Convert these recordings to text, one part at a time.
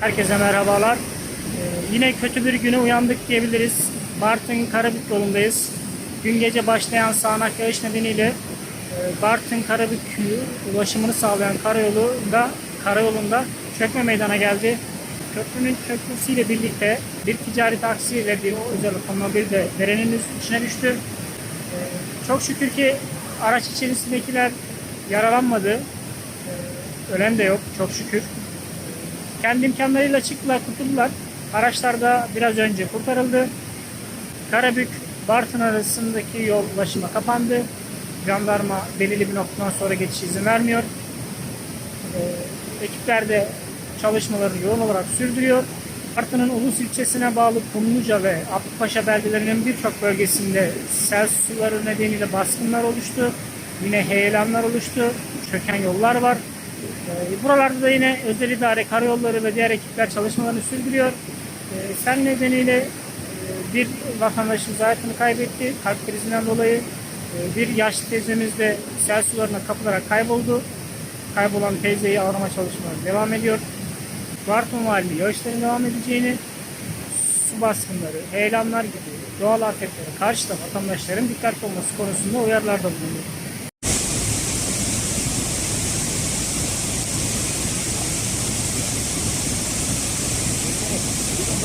Herkese merhabalar. Ee, yine kötü bir güne uyandık diyebiliriz. Bartın Karabük yolundayız. Gün gece başlayan sağanak yağış nedeniyle e, Bartın Karabük ulaşımını sağlayan karayolunda karayolunda çökme meydana geldi. Köprünün çökmesiyle birlikte bir ticari taksi ve bir özel otomobil de derenin içine düştü. Ee, Çok şükür ki araç içerisindekiler yaralanmadı. Ee, Ölen de yok çok şükür. Kendi imkanlarıyla çıktılar, kurtuldular. Araçlar da biraz önce kurtarıldı. Karabük Bartın arasındaki yol ulaşıma kapandı. Jandarma belirli bir noktadan sonra geçiş izin vermiyor. Ee, ekipler de çalışmalarını yoğun olarak sürdürüyor. Bartın'ın Ulus ilçesine bağlı Kumluca ve Abdülpaşa beldelerinin birçok bölgesinde sel suları nedeniyle baskınlar oluştu. Yine heyelanlar oluştu. Çöken yollar var. Ee, Buralarda da yine özel idare, karayolları ve diğer ekipler çalışmalarını sürdürüyor. Ee, Sel nedeniyle e, bir vatandaşımız hayatını kaybetti kalp krizinden dolayı. Ee, Bir yaşlı teyzemiz de sel sularına kapılarak kayboldu. Kaybolan teyzeyi arama çalışmaları devam ediyor. Bartın Valiliği yağışların devam edeceğini, su baskınları, heyelanlar gibi doğal afetlere karşı da vatandaşların dikkatli olması konusunda uyarılarda bulunuyor.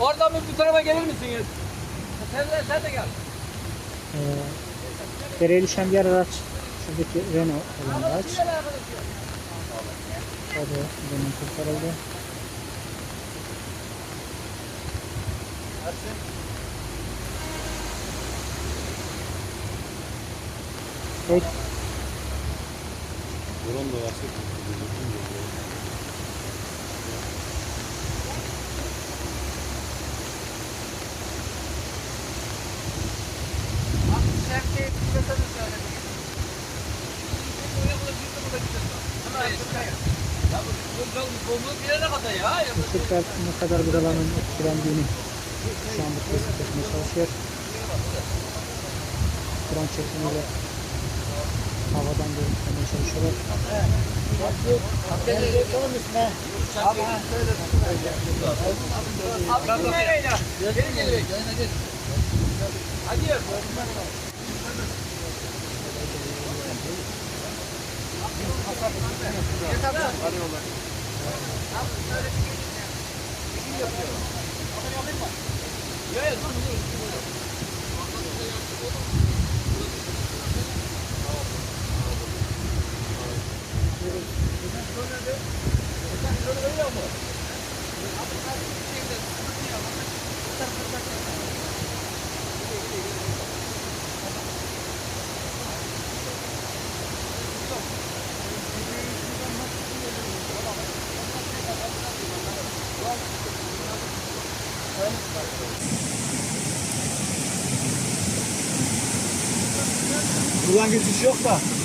Oradan bir bu tarafa gelir misiniz? Sen de, sen de gel. Ee, dereye düşen diğer araç şuradaki Renault olan araç. O da bunun kurtarıldı. Evet. Buram da varsa Tekrar ne kadar bir alanın etkilendiğini şu anda tespit etmeye çalışıyor. Drone çekimiyle havadan görüntülemeye çalışıyorlar. Hadi. Buradan geçiş yok da.